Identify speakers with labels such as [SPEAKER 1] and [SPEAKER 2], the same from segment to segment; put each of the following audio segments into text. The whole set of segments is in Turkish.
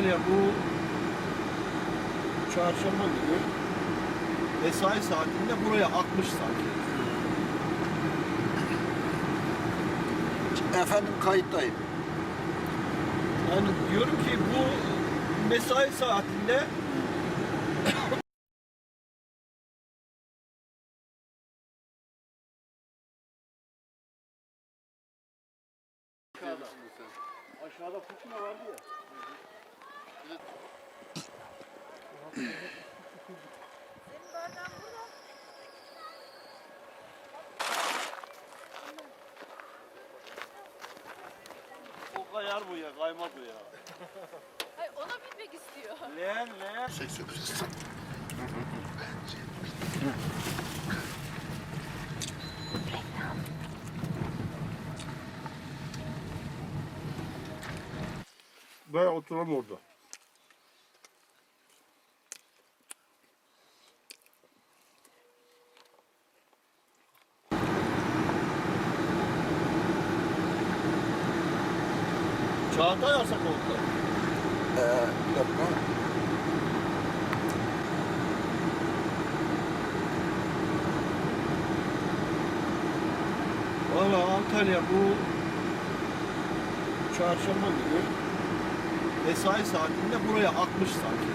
[SPEAKER 1] Antalya bu çarşamba günü mesai saatinde buraya akmış sanki.
[SPEAKER 2] Efendim kayıttayım.
[SPEAKER 1] Yani diyorum ki bu mesai saatinde Aşağıda fırtına vardı ya. O kayar bu ya, kaymaz bu ya.
[SPEAKER 3] Hayır ona binmek istiyor.
[SPEAKER 1] Leğen, leğen. Ben oturam orada. Çağatay yasak oldu.
[SPEAKER 2] Ee, bir dakika.
[SPEAKER 1] Valla Antalya bu çarşamba günü mesai saatinde buraya akmış sanki.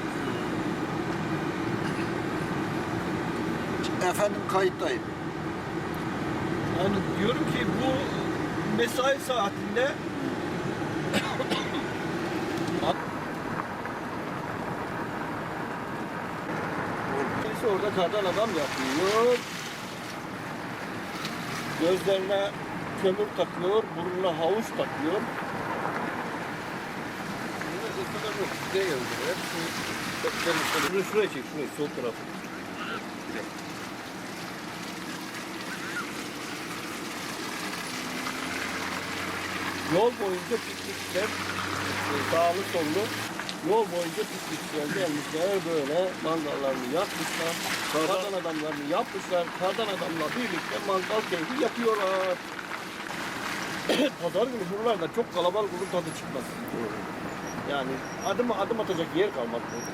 [SPEAKER 2] Efendim kayıttayım.
[SPEAKER 1] Yani diyorum ki bu mesai saatinde Birisi orada kardan adam yapıyor. Gözlerine kömür takıyor, burnuna havuç takıyor. Şunu şuraya çek, şuraya, sol tarafı. Yol boyunca piknikler, sağlı sollu yol boyunca piknikler gelmişler böyle mangallarını yakmışlar. Kardan adamlarını yapmışlar. Kardan adamla birlikte mangal keyfi yapıyorlar. Pazar günü buralarda çok kalabalık olur tadı çıkmaz. Yani adım adım atacak yer kalmadı. burada.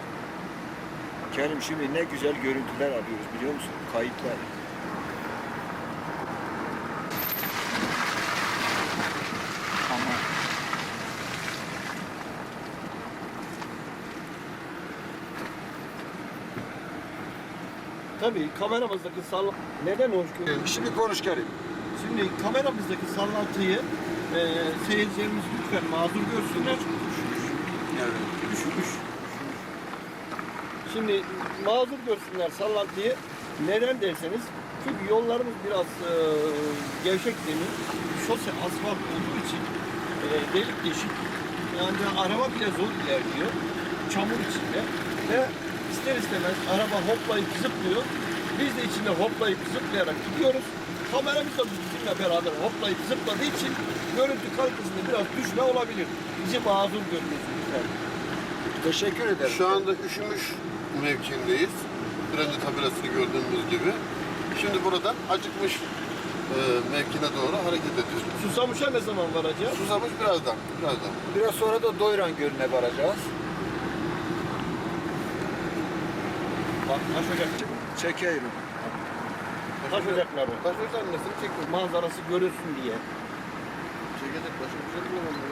[SPEAKER 2] Kerim şimdi ne güzel görüntüler alıyoruz biliyor musun? Kayıtlar. Ama
[SPEAKER 1] Tabii kameramızdaki sall neden hoş görüyoruz?
[SPEAKER 2] şimdi konuş Kerim.
[SPEAKER 1] Şimdi kameramızdaki sallantıyı e, seyircilerimiz lütfen mazur görsünler.
[SPEAKER 2] Evet.
[SPEAKER 1] Üşümüş. Şimdi mazur görsünler sallantıyı. Neden derseniz çünkü yollarımız biraz e, gevşek zemin, şose asfalt olduğu için e, delik deşik. Yani araba bile zor ilerliyor. Çamur içinde. Ve ister istemez araba hoplayıp zıplıyor. Biz de içinde hoplayıp zıplayarak gidiyoruz. Kameramız da bizimle beraber hoplayıp zıpladığı için görüntü kalitesinde biraz düşme olabilir. Bizi mazur görüyorsunuz. lütfen.
[SPEAKER 2] Teşekkür ederim.
[SPEAKER 4] Şu anda üşümüş mevkiindeyiz. Frenci tabelasını gördüğümüz gibi. Şimdi buradan acıkmış e, mevkine doğru hareket ediyoruz.
[SPEAKER 1] Susamış'a ne zaman varacağız?
[SPEAKER 4] Susamış birazdan, birazdan.
[SPEAKER 2] Biraz sonra da Doyran Gölü'ne varacağız.
[SPEAKER 1] Bak taş ocak.
[SPEAKER 2] Çekeyim.
[SPEAKER 1] Taş ocakları.
[SPEAKER 4] Taş ocağın nesini çekmek?
[SPEAKER 1] Manzarası görürsün diye.
[SPEAKER 4] Çekecek başka bir şey bulamadım.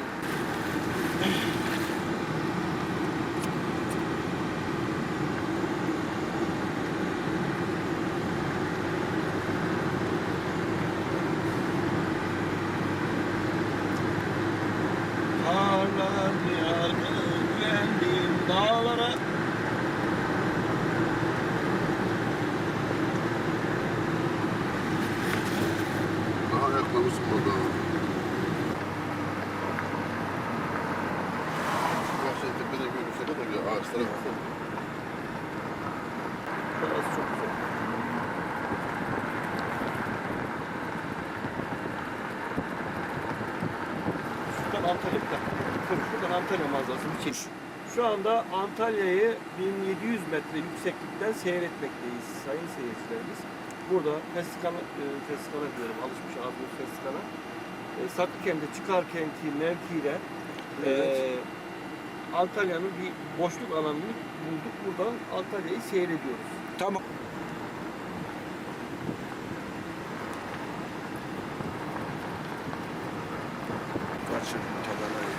[SPEAKER 1] Karlar yağdı, güvendim dağlara.
[SPEAKER 4] Aha ayaklarımız burada. Gerçekten tepede görürse kadar bir ağaçlara bakalım.
[SPEAKER 1] Burası çok güzel. Şuradan Antalya bir dakika. Dur, Şuradan Antalya manzarasını çek. Şu anda Antalya'yı 1700 metre yükseklikten seyretmekteyiz sayın seyircilerimiz. Burada festikala, e, festikala diyorum, alışmış ağzımız festikala. E, Saklıkent'e çıkarkenki mevkide e, Antalya'nın bir boşluk alanını bulduk. Buradan Antalya'yı seyrediyoruz.
[SPEAKER 2] Tamam. Kaçırdım tabelayı.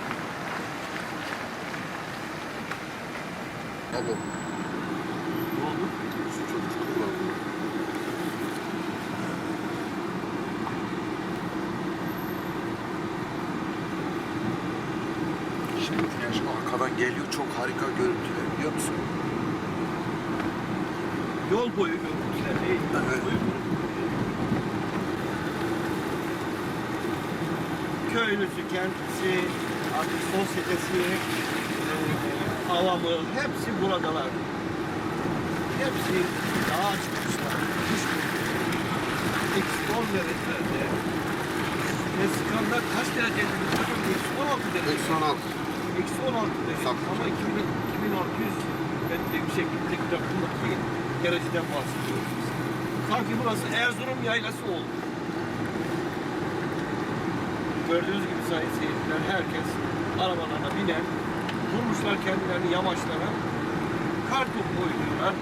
[SPEAKER 4] Abi
[SPEAKER 1] Ne oldu?
[SPEAKER 4] şu çocuk var.
[SPEAKER 2] Şimdi güneş arkadan geliyor. Çok harika görüntüler biliyor musun?
[SPEAKER 1] Yol boyu görüntüler değil.
[SPEAKER 2] Evet.
[SPEAKER 1] boyu. Köylüsü, kendisi, artık sosyetesi, e, avamı hepsi buradalar. Hepsi dağa çıkmışlar. Kış Eksi 10 derecelerde. Meksika'da kaç derece? Eksi 16 derece.
[SPEAKER 4] Eksi 16.
[SPEAKER 1] Eksi 16 derece. Ama 2000, 2600 metre yükseklikteki rakımdaki dereceden bahsediyoruz. Sanki burası Erzurum yaylası oldu. Gördüğünüz gibi sayın seyirciler herkes arabalarına biner. Vurmuşlar kendilerini yamaçlara. Kar topu oynuyorlar.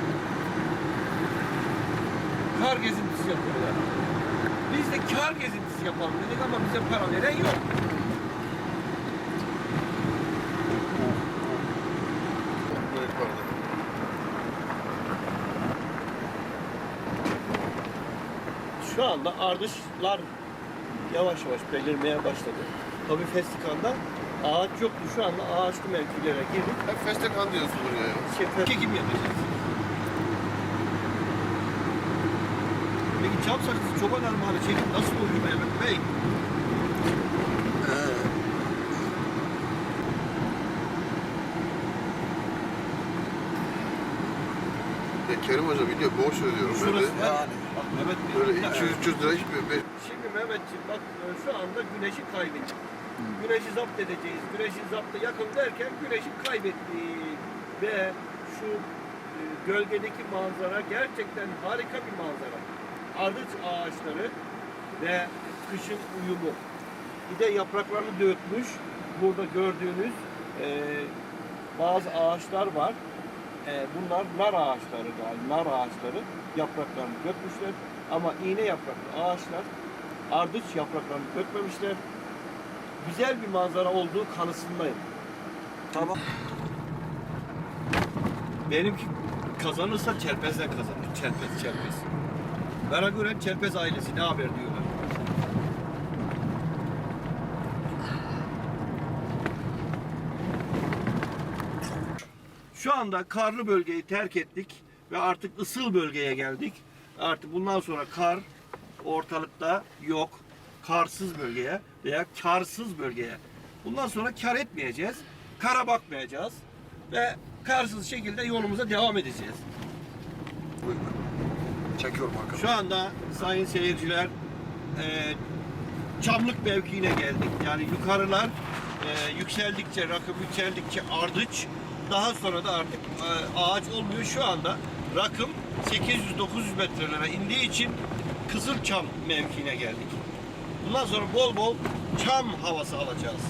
[SPEAKER 1] Kar gezintisi yapıyorlar. Biz de kar gezintisi yapalım dedik ama bize para veren yok.
[SPEAKER 4] Bu yukarıda.
[SPEAKER 1] Şu anda ardışlar yavaş yavaş belirmeye başladı. Tabii Festikan'da ağaç yoktu. Şu anda ağaçlı mevkilere girdik.
[SPEAKER 4] Hep Festekan diyorsun buraya ya.
[SPEAKER 1] Şey, çekim yapacağız. Peki çam sakızı çoban armağanı çekim nasıl oluyor Mehmet Bey?
[SPEAKER 4] Ya Kerim Hoca biliyor borç ödüyorum.
[SPEAKER 1] Şurası.
[SPEAKER 2] Yani.
[SPEAKER 1] Mehmet Bey.
[SPEAKER 4] böyle
[SPEAKER 1] bir dakika.
[SPEAKER 4] 200-300 lira hiçbir be-
[SPEAKER 1] Şimdi Mehmetciğim bak e, şu anda güneşi kaybettik. Güneşi zapt edeceğiz. Güneşin zaptı yakın derken güneşi kaybettik. Ve şu e, gölgedeki manzara gerçekten harika bir manzara. Ardıç ağaçları ve kışın uyumu. Bir de yapraklarını dökmüş. Burada gördüğünüz e, bazı ağaçlar var. E, bunlar nar ağaçları galiba. Nar ağaçları yapraklarını dökmüşler. Ama iğne yapraklı ağaçlar ardıç yapraklarını dökmemişler. Güzel bir manzara olduğu kanısındayım.
[SPEAKER 2] Tamam.
[SPEAKER 1] Benimki kazanırsa Çerpez'den kazanır. Çerpez, Çerpez. Bana göre Çerpez ailesi ne haber diyorlar. Şu anda karlı bölgeyi terk ettik ve artık ısıl bölgeye geldik. Artık bundan sonra kar ortalıkta yok. Karsız bölgeye veya karsız bölgeye. Bundan sonra kar etmeyeceğiz. Kara bakmayacağız ve karsız şekilde yolumuza devam edeceğiz.
[SPEAKER 2] Buyur. Çekiyorum arkadan.
[SPEAKER 1] Şu anda sayın seyirciler e, Çamlık mevkiine geldik. Yani yukarılar e, yükseldikçe, rakım yükseldikçe ardıç, daha sonra da artık e, ağaç olmuyor. Şu anda rakım 800-900 metrelere indiği için Kızılçam mevkiine geldik. Bundan sonra bol bol çam havası alacağız.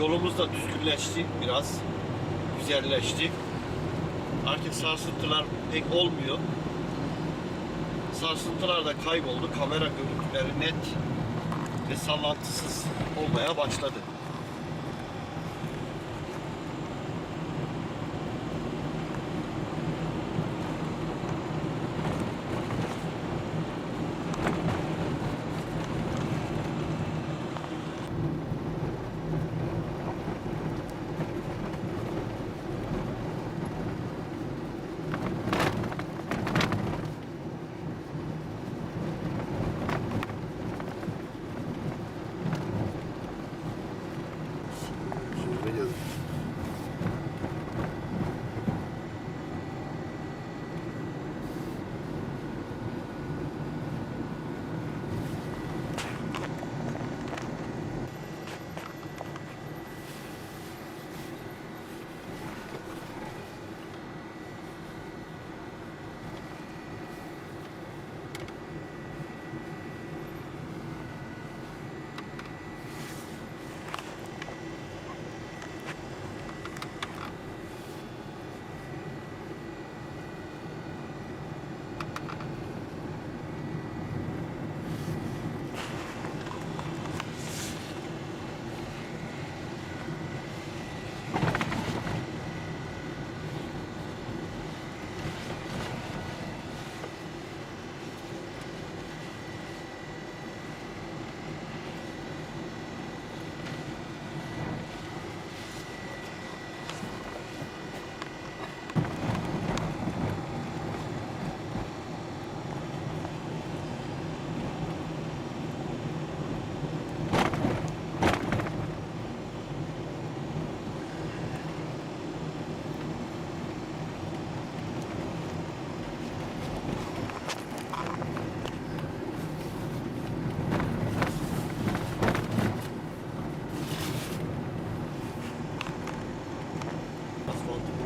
[SPEAKER 1] Yolumuz da düzgünleşti biraz. Güzelleşti. Artık sarsıntılar pek olmuyor. Sarsıntılar da kayboldu. Kamera görüntüleri net ve sallantısız olmaya başladı.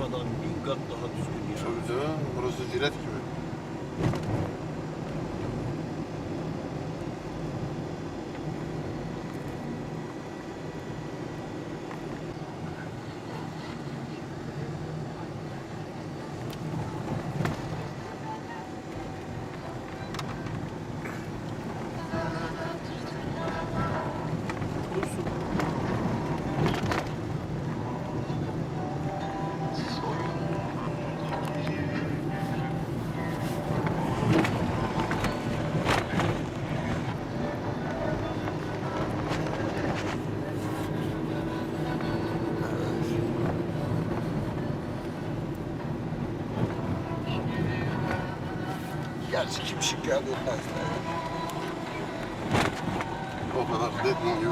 [SPEAKER 1] Avrupa'dan bin kat daha düzgün ya.
[SPEAKER 4] Tabii canım, burası jilet gibi.
[SPEAKER 2] Gerçi kim şikayet etmez.
[SPEAKER 4] O kadar dediğin gibi.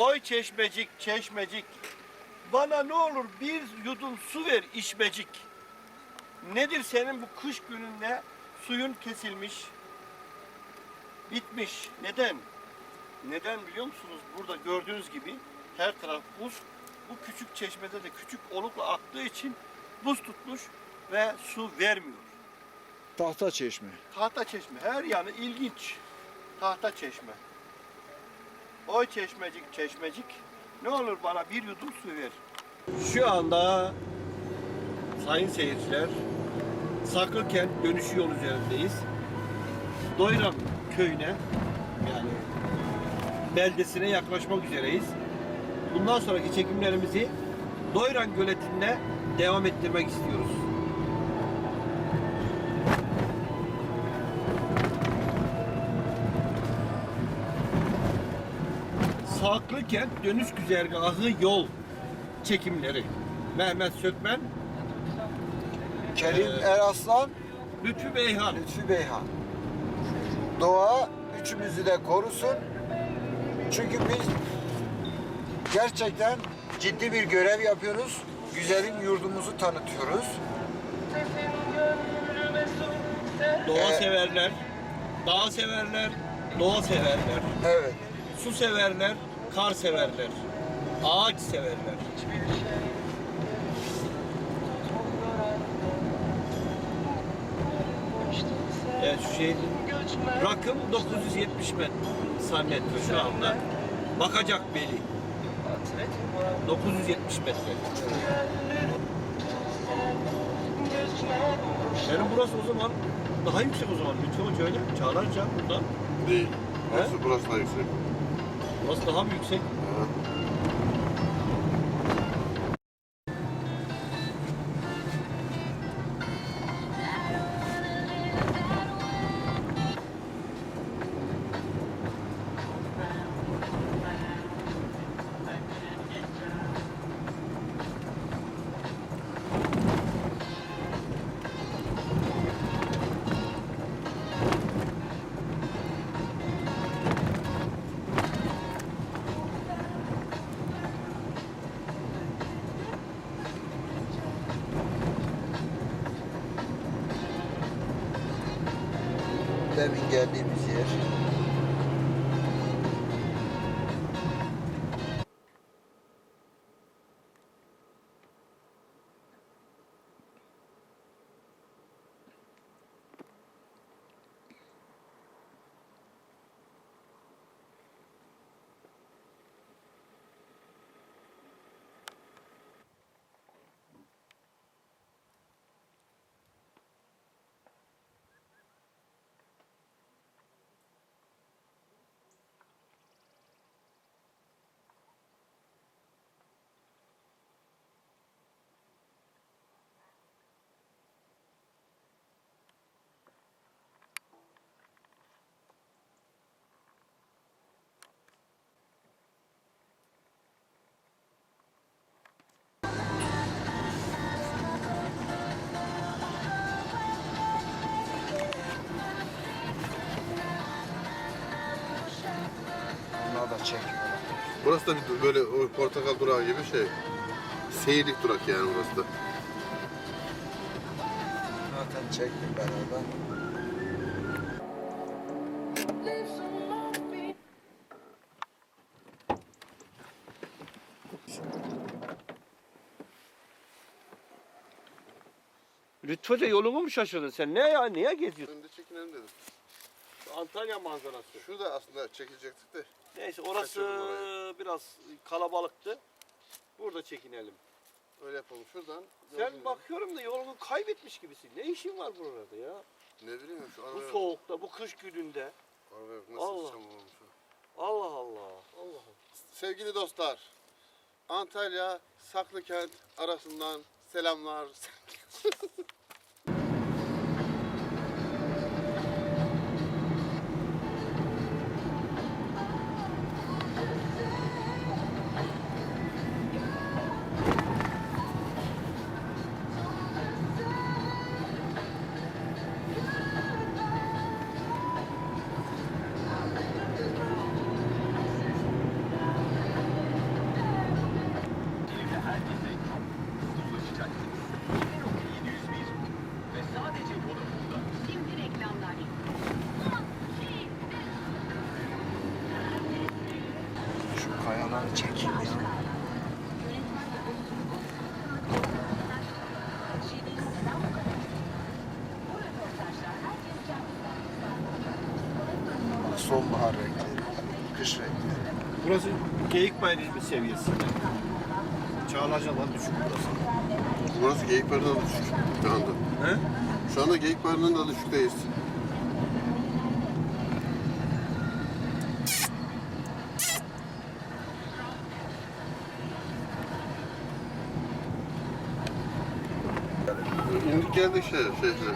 [SPEAKER 1] Oy çeşmecik, çeşmecik. Bana ne olur bir yudum su ver içmecik. Nedir senin bu kış gününde suyun kesilmiş, bitmiş. Neden? Neden biliyor musunuz? Burada gördüğünüz gibi her taraf buz. Bu küçük çeşmede de küçük olukla aktığı için buz tutmuş ve su vermiyor.
[SPEAKER 2] Tahta çeşme.
[SPEAKER 1] Tahta çeşme. Her yanı ilginç. Tahta çeşme. Oy çeşmecik çeşmecik. Ne olur bana bir yudum su ver. Şu anda sayın seyirciler Saklıkent dönüş yol üzerindeyiz. Doyran köyüne yani beldesine yaklaşmak üzereyiz. Bundan sonraki çekimlerimizi Doyran göletinde devam ettirmek istiyoruz. Saklıkent dönüş güzergahı yol çekimleri. Mehmet Sökmen,
[SPEAKER 2] Kerim
[SPEAKER 1] Ee,
[SPEAKER 2] Eraslan,
[SPEAKER 1] Lütfü Beyhan.
[SPEAKER 2] Lütfü Beyhan. Doğa üçümüzü de korusun. Çünkü biz gerçekten ciddi bir görev yapıyoruz. Güzelim yurdumuzu tanıtıyoruz.
[SPEAKER 1] Doğa
[SPEAKER 2] Ee,
[SPEAKER 1] severler, dağ severler, doğa severler,
[SPEAKER 2] Evet.
[SPEAKER 1] su severler, kar severler, ağaç severler. Evet şu şey rakım 970 metre santimetre şu anda. Bakacak beli. 970 metre. Benim burası o zaman daha yüksek o zaman. Lütfen öyle. Çağlarca buradan.
[SPEAKER 4] Değil. Burası, burası da yüksek.
[SPEAKER 1] Burası daha mı yüksek?
[SPEAKER 4] Ha.
[SPEAKER 2] Çekmiyor.
[SPEAKER 4] Burası da bir böyle o portakal durağı gibi şey. Seyirlik durak yani burası da.
[SPEAKER 2] Zaten çektim ben oradan.
[SPEAKER 1] Lütfü Hoca yolunu mu şaşırdın sen? Ne ya? Niye geziyorsun?
[SPEAKER 4] Önde çekinelim dedim.
[SPEAKER 1] Antalya manzarası.
[SPEAKER 4] Şu da aslında çekilecektik de.
[SPEAKER 1] Neyse orası biraz kalabalıktı. Burada çekinelim.
[SPEAKER 4] Öyle yapalım. Şuradan.
[SPEAKER 1] Sen bakıyorum da yolunu kaybetmiş gibisin. Ne işin var burada ya?
[SPEAKER 4] Ne bileyim şu
[SPEAKER 1] Bu
[SPEAKER 4] arabaya.
[SPEAKER 1] soğukta, bu kış gününde.
[SPEAKER 4] Arabaya bak, nasıl
[SPEAKER 1] Allah.
[SPEAKER 4] olmuş.
[SPEAKER 1] Allah Allah. Allah.
[SPEAKER 4] Sevgili dostlar. Antalya Saklıkent arasından selamlar.
[SPEAKER 1] Burası Geyik Bayramı seviyesinde. Çağlacadan düşük burası.
[SPEAKER 4] Burası Geyikbarı'ndan da düşük şu anda.
[SPEAKER 1] He?
[SPEAKER 4] Şu anda Geyikbarı'ndan da düşükteyiz. İndik geldik şey, şehre.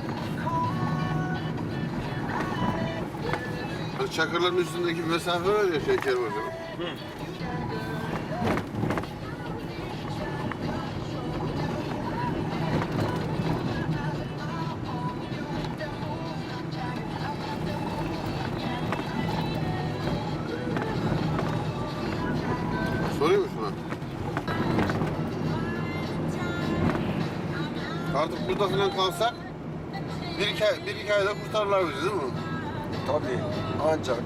[SPEAKER 4] Hani çakırların üstündeki mesafe var ya şeker hocam. Mı şuna? Artık burada falan kalsak bir iki, bir iki ayda kurtarırlar bizi değil mi?
[SPEAKER 2] Tabii ancak